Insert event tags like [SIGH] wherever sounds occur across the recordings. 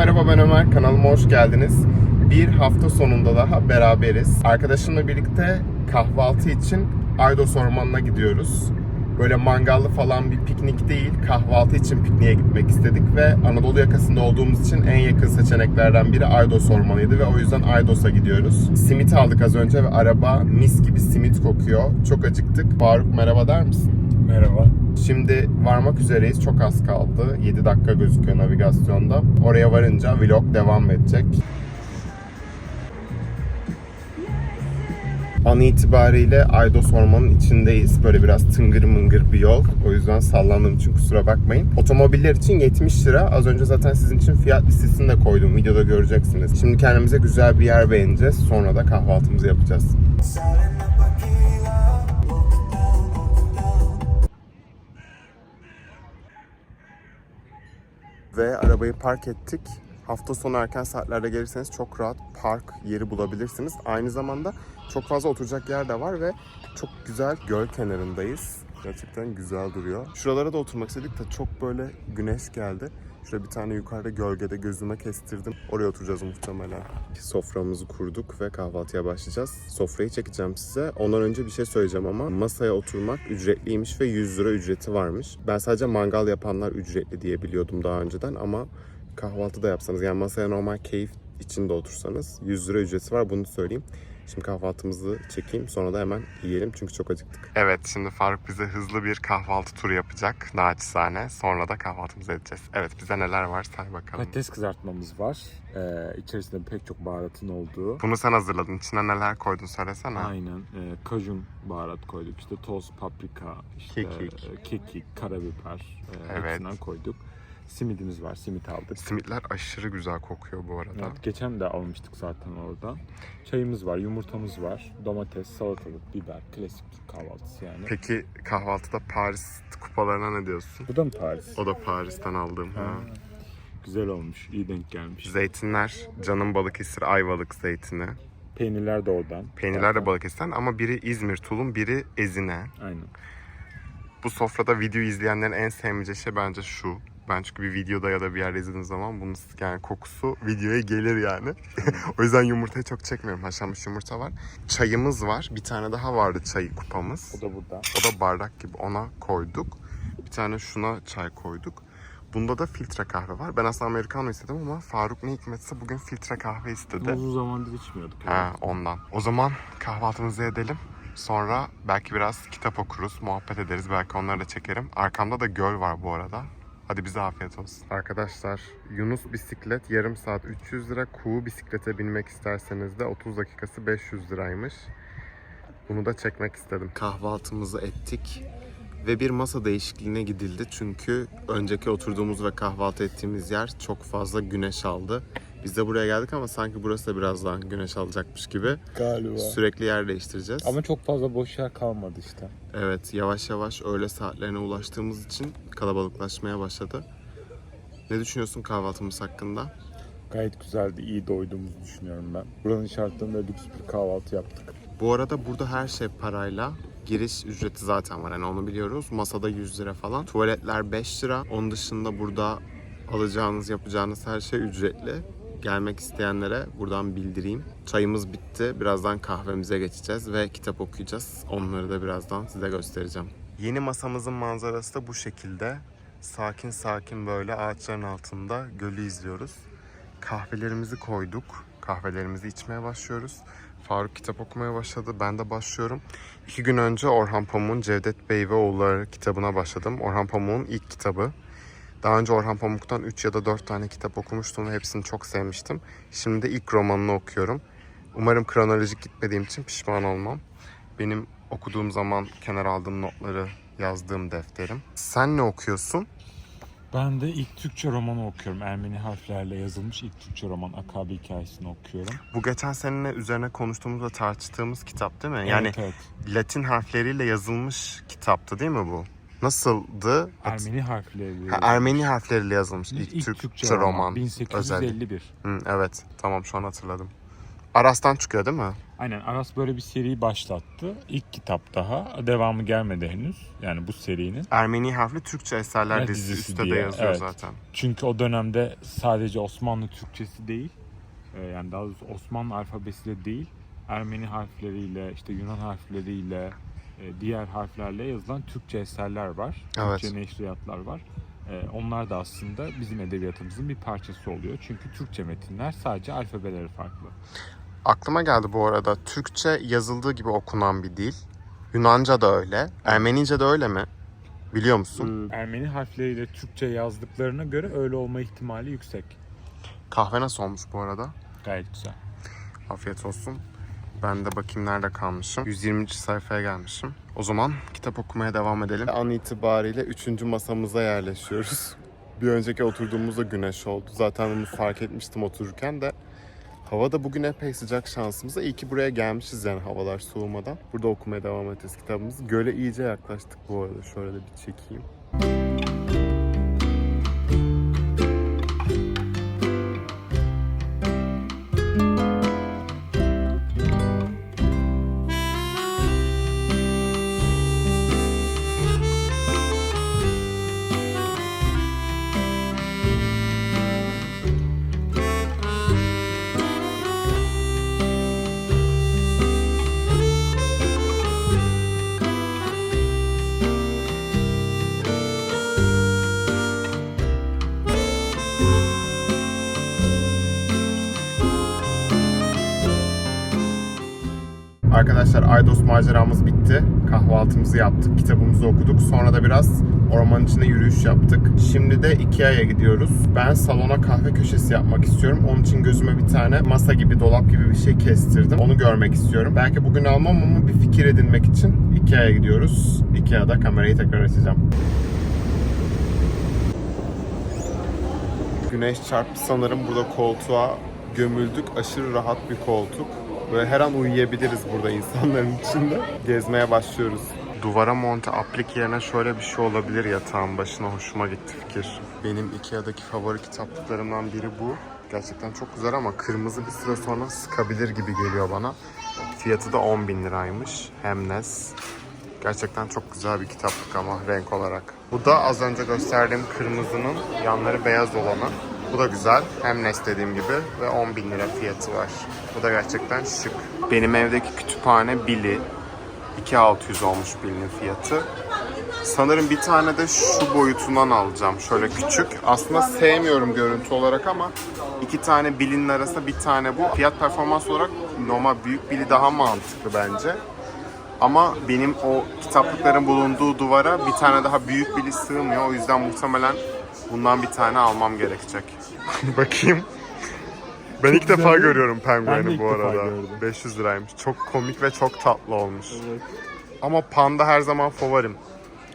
Merhaba ben Ömer. Kanalıma hoş geldiniz. Bir hafta sonunda daha beraberiz. Arkadaşımla birlikte kahvaltı için Aydos Ormanı'na gidiyoruz. Böyle mangallı falan bir piknik değil, kahvaltı için pikniğe gitmek istedik ve Anadolu yakasında olduğumuz için en yakın seçeneklerden biri Aydos Ormanı'ydı ve o yüzden Aydos'a gidiyoruz. Simit aldık az önce ve araba mis gibi simit kokuyor. Çok acıktık. Faruk merhaba der misin? Merhaba. Şimdi varmak üzereyiz. Çok az kaldı. 7 dakika gözüküyor navigasyonda. Oraya varınca vlog devam edecek. An itibariyle Aydos Ormanı'nın içindeyiz. Böyle biraz tıngır mıngır bir yol. O yüzden sallandığım için kusura bakmayın. Otomobiller için 70 lira. Az önce zaten sizin için fiyat listesini de koydum. Videoda göreceksiniz. Şimdi kendimize güzel bir yer beğeneceğiz. Sonra da kahvaltımızı yapacağız. Ve arabayı park ettik. Hafta sonu erken saatlerde gelirseniz çok rahat park yeri bulabilirsiniz. Aynı zamanda çok fazla oturacak yer de var ve çok güzel göl kenarındayız. Gerçekten güzel duruyor. Şuralara da oturmak istedik de çok böyle güneş geldi. Şurada bir tane yukarıda gölgede gözüme kestirdim. Oraya oturacağız muhtemelen. Soframızı kurduk ve kahvaltıya başlayacağız. Sofrayı çekeceğim size. Ondan önce bir şey söyleyeceğim ama masaya oturmak ücretliymiş ve 100 lira ücreti varmış. Ben sadece mangal yapanlar ücretli diye biliyordum daha önceden ama kahvaltı da yapsanız yani masaya normal keyif içinde otursanız 100 lira ücreti var bunu söyleyeyim. Şimdi kahvaltımızı çekeyim sonra da hemen yiyelim çünkü çok acıktık. Evet şimdi Faruk bize hızlı bir kahvaltı turu yapacak naçizane. Sonra da kahvaltımızı edeceğiz. Evet bize neler var say bakalım. Patates kızartmamız var. Ee, içerisinde pek çok baharatın olduğu. Bunu sen hazırladın. İçine neler koydun söylesene. Aynen. E, kajun baharat koyduk. İşte toz, paprika, işte Kekik. kekik, karabiber e, Evet. hepsinden koyduk. Simidimiz var. Simit aldık. Simitler aşırı güzel kokuyor bu arada. Evet, geçen de almıştık zaten oradan. Çayımız var, yumurtamız var. Domates, salatalık, biber. Klasik Türk kahvaltısı yani. Peki kahvaltıda Paris kupalarına ne diyorsun? Bu da mı Paris? O da Paris'ten aldığım. Ha. Ha. Güzel olmuş. iyi denk gelmiş. Zeytinler, canım Balıkesir Ayvalık zeytini. Peynirler de oradan. Peynirler de Zaten. Balıkesir'den ama biri İzmir tulum, biri Ezine. Aynen. Bu sofrada video izleyenlerin en sevmeyeceği şey bence şu. Ben çünkü bir videoda ya da bir yerde izlediğim zaman bunun yani kokusu videoya gelir yani. [LAUGHS] o yüzden yumurtayı çok çekmiyorum. Haşlanmış yumurta var. Çayımız var. Bir tane daha vardı çayı kupamız. O da burada. O da bardak gibi ona koyduk. Bir tane şuna çay koyduk. Bunda da filtre kahve var. Ben aslında americano istedim ama Faruk ne hikmetse bugün filtre kahve istedi. Uzun zamandır içmiyorduk. Ha ondan. O zaman kahvaltımızı edelim. Sonra belki biraz kitap okuruz, muhabbet ederiz. Belki onları da çekerim. Arkamda da göl var bu arada. Hadi bize afiyet olsun. Arkadaşlar Yunus bisiklet yarım saat 300 lira. Kuğu bisiklete binmek isterseniz de 30 dakikası 500 liraymış. Bunu da çekmek istedim. Kahvaltımızı ettik ve bir masa değişikliğine gidildi. Çünkü önceki oturduğumuz ve kahvaltı ettiğimiz yer çok fazla güneş aldı. Biz de buraya geldik ama sanki burası da biraz daha güneş alacakmış gibi. Galiba. Sürekli yer değiştireceğiz. Ama çok fazla boş yer kalmadı işte. Evet yavaş yavaş öğle saatlerine ulaştığımız için kalabalıklaşmaya başladı. Ne düşünüyorsun kahvaltımız hakkında? Gayet güzeldi, iyi doyduğumuzu düşünüyorum ben. Buranın şartlarında lüks bir kahvaltı yaptık. Bu arada burada her şey parayla. Giriş ücreti zaten var hani onu biliyoruz. Masada 100 lira falan. Tuvaletler 5 lira. Onun dışında burada alacağınız yapacağınız her şey ücretli. Gelmek isteyenlere buradan bildireyim. Çayımız bitti. Birazdan kahvemize geçeceğiz ve kitap okuyacağız. Onları da birazdan size göstereceğim. Yeni masamızın manzarası da bu şekilde. Sakin sakin böyle ağaçların altında gölü izliyoruz. Kahvelerimizi koyduk. Kahvelerimizi içmeye başlıyoruz. Faruk kitap okumaya başladı. Ben de başlıyorum. İki gün önce Orhan Pamuk'un Cevdet Bey ve Oğulları kitabına başladım. Orhan Pamuk'un ilk kitabı. Daha önce Orhan Pamuk'tan 3 ya da 4 tane kitap okumuştum ve hepsini çok sevmiştim. Şimdi de ilk romanını okuyorum. Umarım kronolojik gitmediğim için pişman olmam. Benim okuduğum zaman kenara aldığım notları yazdığım defterim. Sen ne okuyorsun? Ben de ilk Türkçe romanı okuyorum. Ermeni harflerle yazılmış ilk Türkçe roman Akabe hikayesini okuyorum. Bu geçen seninle üzerine konuştuğumuz ve tartıştığımız kitap değil mi? Yani evet, evet. Latin harfleriyle yazılmış kitaptı değil mi bu? Nasıldı? Ermeni harfleriyle Ha, Ermeni harfleriyle yazılmış ilk, İlk Türkçe, Türkçe roman. roman. 1851. Hı, evet tamam şu an hatırladım. Aras'tan çıkıyor değil mi? Aynen Aras böyle bir seriyi başlattı. İlk kitap daha. Devamı gelmedi henüz. Yani bu serinin. Ermeni harfli Türkçe eserler Evet, dizisi dizisi üstte de diye, yazıyor evet. zaten. Çünkü o dönemde sadece Osmanlı Türkçesi değil, e, yani daha doğrusu Osmanlı alfabesi de değil, Ermeni harfleriyle, işte Yunan harfleriyle, diğer harflerle yazılan Türkçe eserler var. Evet. Türkçe neşriyatlar var. E, Onlar da aslında bizim edebiyatımızın bir parçası oluyor. Çünkü Türkçe metinler sadece alfabeleri farklı. Aklıma geldi bu arada. Türkçe yazıldığı gibi okunan bir dil. Yunanca da öyle. Ermenice de öyle mi? Biliyor musun? Ermeni harfleriyle Türkçe yazdıklarına göre öyle olma ihtimali yüksek. Kahve nasıl olmuş bu arada? Gayet güzel. Afiyet olsun. Ben de bakayım nerede kalmışım. 120. sayfaya gelmişim. O zaman kitap okumaya devam edelim. An itibariyle 3. masamıza yerleşiyoruz. [LAUGHS] Bir önceki oturduğumuzda güneş oldu. Zaten bunu fark etmiştim otururken de. Hava da bugün epey sıcak şansımıza. İyi ki buraya gelmişiz yani havalar soğumadan. Burada okumaya devam edeceğiz kitabımızı. Göle iyice yaklaştık bu arada. Şöyle de bir çekeyim. Arkadaşlar Aydos maceramız bitti. Kahvaltımızı yaptık, kitabımızı okuduk. Sonra da biraz ormanın içinde yürüyüş yaptık. Şimdi de Ikea'ya gidiyoruz. Ben salona kahve köşesi yapmak istiyorum. Onun için gözüme bir tane masa gibi, dolap gibi bir şey kestirdim. Onu görmek istiyorum. Belki bugün almam ama bir fikir edinmek için Ikea'ya gidiyoruz. Ikea'da kamerayı tekrar açacağım. Güneş çarptı sanırım burada koltuğa gömüldük. Aşırı rahat bir koltuk. Böyle her an uyuyabiliriz burada insanların içinde. Gezmeye başlıyoruz. Duvara monte aplik yerine şöyle bir şey olabilir yatağın başına. Hoşuma gitti fikir. Benim Ikea'daki favori kitaplıklarımdan biri bu. Gerçekten çok güzel ama kırmızı bir süre sonra sıkabilir gibi geliyor bana. Fiyatı da 10 bin liraymış. Hemnes. Gerçekten çok güzel bir kitaplık ama renk olarak. Bu da az önce gösterdiğim kırmızının yanları beyaz olanı. Bu da güzel. Hem Nest dediğim gibi ve 10 bin lira fiyatı var. Bu da gerçekten şık. Benim evdeki kütüphane Billy. 2600 olmuş Billy'nin fiyatı. Sanırım bir tane de şu boyutundan alacağım. Şöyle küçük. Aslında sevmiyorum görüntü olarak ama iki tane Billy'nin arasında bir tane bu. Fiyat performans olarak normal büyük Billy daha mantıklı bence. Ama benim o kitaplıkların bulunduğu duvara bir tane daha büyük biri sığmıyor. O yüzden muhtemelen bundan bir tane almam gerekecek. [LAUGHS] Bakayım. Ben ilk defa değil mi? görüyorum Ben de pengueni ilk bu defa arada. gördüm. 500 liraymış. Çok komik ve çok tatlı olmuş. Ama panda her zaman favorim.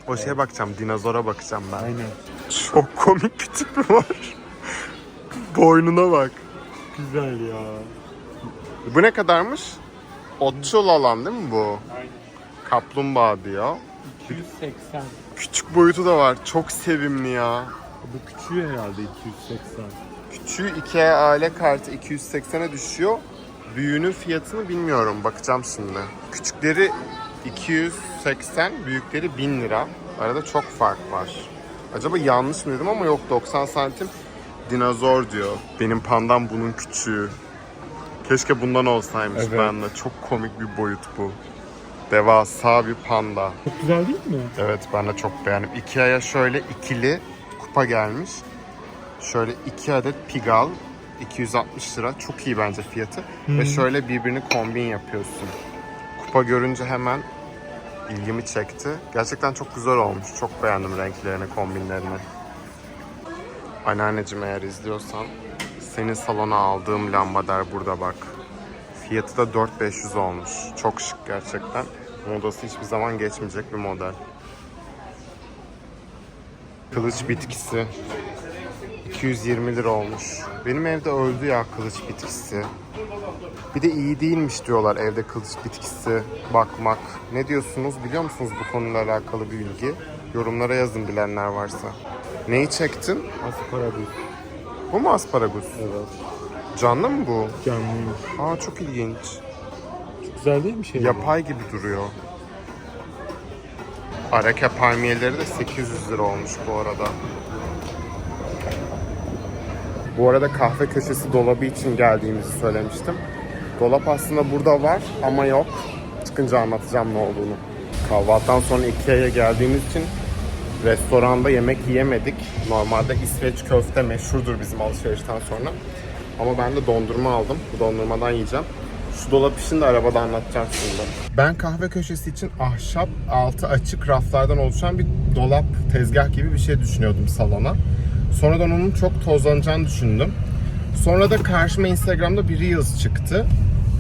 O şeye bakacağım, dinozora bakacağım ben. Aynen. Çok komik bir tipi var. Boynuna bak. Güzel ya. Bu ne kadarmış? Otçul alan değil mi bu? Aynen. Kaplumbağa diyor. 280. Küçük boyutu da var. Çok sevimli ya. Bu küçüğü herhalde 280. Küçüğü Ikea aile kartı 280'e düşüyor. Büyüğünün fiyatını bilmiyorum. Bakacağım şimdi. Küçükleri 280, büyükleri 1000 lira. Arada çok fark var. Acaba yanlış mı dedim ama yok 90 santim dinozor diyor. Benim pandam bunun küçüğü. Keşke bundan olsaymış Evet. bende. Çok komik bir boyut bu. Devasa bir panda. Çok güzel değil mi? Evet ben de çok beğendim. Ikea'ya şöyle ikili kupa gelmiş. Şöyle iki adet pigal 260 lira. Çok iyi bence fiyatı. Ve şöyle birbirini kombin yapıyorsun. Kupa görünce hemen ilgimi çekti. Gerçekten çok güzel olmuş. Çok beğendim renklerini, kombinlerini. Anneanneciğim eğer izliyorsan senin salona aldığım lambader burada bak. Fiyatı da 4500 olmuş. Çok şık gerçekten. Modası hiçbir zaman geçmeyecek bir model. Kılıç bitkisi. 220 lira olmuş. Benim evde öldü ya kılıç bitkisi. Bir de iyi değilmiş diyorlar evde kılıç bitkisi bakmak. Ne diyorsunuz biliyor musunuz bu konuyla alakalı bir bilgi? Yorumlara yazın bilenler varsa. Neyi çektin? Asparagus. Bu mu asparagus? Evet. Canlı mı bu? Canlıymış. Aa çok ilginç. Güzel değil mi şey? Yapay gibi duruyor. Arake palmiyeleri de 800 lira olmuş bu arada. Bu arada kahve köşesi dolabı için geldiğimizi söylemiştim. Dolap aslında burada var ama yok. Çıkınca anlatacağım ne olduğunu. Kahvaltıdan sonra Ikea'ya geldiğimiz için restoranda yemek yiyemedik. Normalde İsveç köfte meşhurdur bizim alışverişten sonra. Ama ben de dondurma aldım. Bu dondurmadan yiyeceğim. Şu dolap işini de arabada anlatacağım şimdi. Ben kahve köşesi için ahşap, altı açık raflardan oluşan bir dolap, tezgah gibi bir şey düşünüyordum salona. Sonradan onun çok tozlanacağını düşündüm. Sonra da karşıma Instagram'da bir Reels çıktı.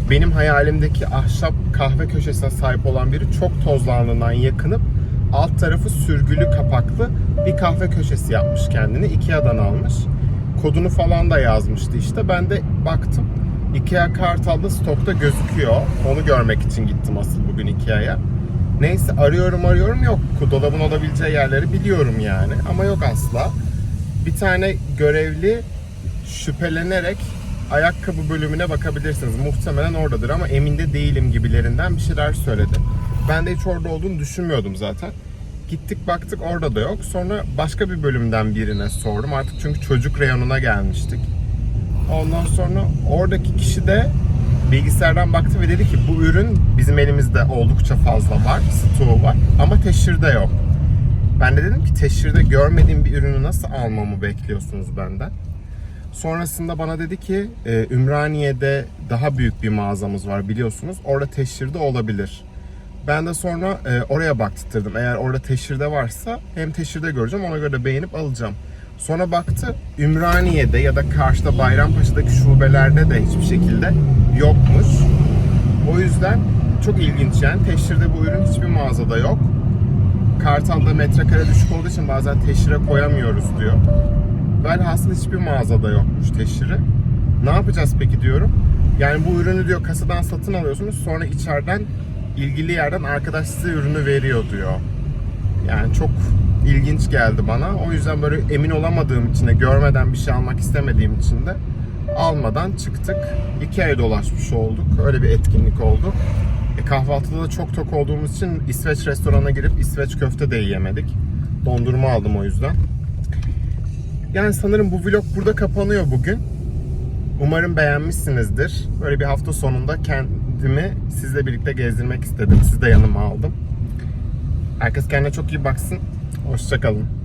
Benim hayalimdeki ahşap kahve köşesine sahip olan biri çok tozlandığından yakınıp alt tarafı sürgülü kapaklı bir kahve köşesi yapmış kendini. Ikea'dan almış. Kodunu falan da yazmıştı işte. Ben de baktım. Ikea Kartal'da stokta gözüküyor. Onu görmek için gittim asıl bugün Ikea'ya. Neyse arıyorum arıyorum yok. Dolabın olabileceği yerleri biliyorum yani. Ama yok asla. Bir tane görevli şüphelenerek ayakkabı bölümüne bakabilirsiniz. Muhtemelen oradadır ama emin de değilim gibilerinden bir şeyler söyledi. Ben de hiç orada olduğunu düşünmüyordum zaten. Gittik baktık orada da yok. Sonra başka bir bölümden birine sordum. Artık çünkü çocuk reyonuna gelmiştik. Ondan sonra oradaki kişi de bilgisayardan baktı ve dedi ki bu ürün bizim elimizde oldukça fazla var, stoğu var ama teşhirde yok. Ben de dedim ki teşhirde görmediğim bir ürünü nasıl almamı bekliyorsunuz benden? Sonrasında bana dedi ki e, Ümraniye'de daha büyük bir mağazamız var biliyorsunuz. Orada teşhirde olabilir. Ben de sonra e, oraya baktırdım. Eğer orada teşhirde varsa hem teşhirde göreceğim ona göre beğenip alacağım. Sonra baktı Ümraniye'de ya da karşıda Bayrampaşa'daki şubelerde de hiçbir şekilde yokmuş. O yüzden çok ilginç yani teşhirde bu ürün hiçbir mağazada yok. Kartal'da metrekare düşük olduğu için bazen teşhire koyamıyoruz diyor. Velhasıl hiçbir mağazada yokmuş teşhiri. Ne yapacağız peki diyorum. Yani bu ürünü diyor kasadan satın alıyorsunuz sonra içeriden ilgili yerden arkadaş size ürünü veriyor diyor. Yani çok ilginç geldi bana. O yüzden böyle emin olamadığım için de görmeden bir şey almak istemediğim için de almadan çıktık. İki ay dolaşmış olduk. Öyle bir etkinlik oldu. E, kahvaltıda da çok tok olduğumuz için İsveç restorana girip İsveç köfte de yiyemedik. Dondurma aldım o yüzden. Yani sanırım bu vlog burada kapanıyor bugün. Umarım beğenmişsinizdir. Böyle bir hafta sonunda kendimi sizle birlikte gezdirmek istedim. Sizi de yanıma aldım. Herkes kendine çok iyi baksın. Hoşçakalın.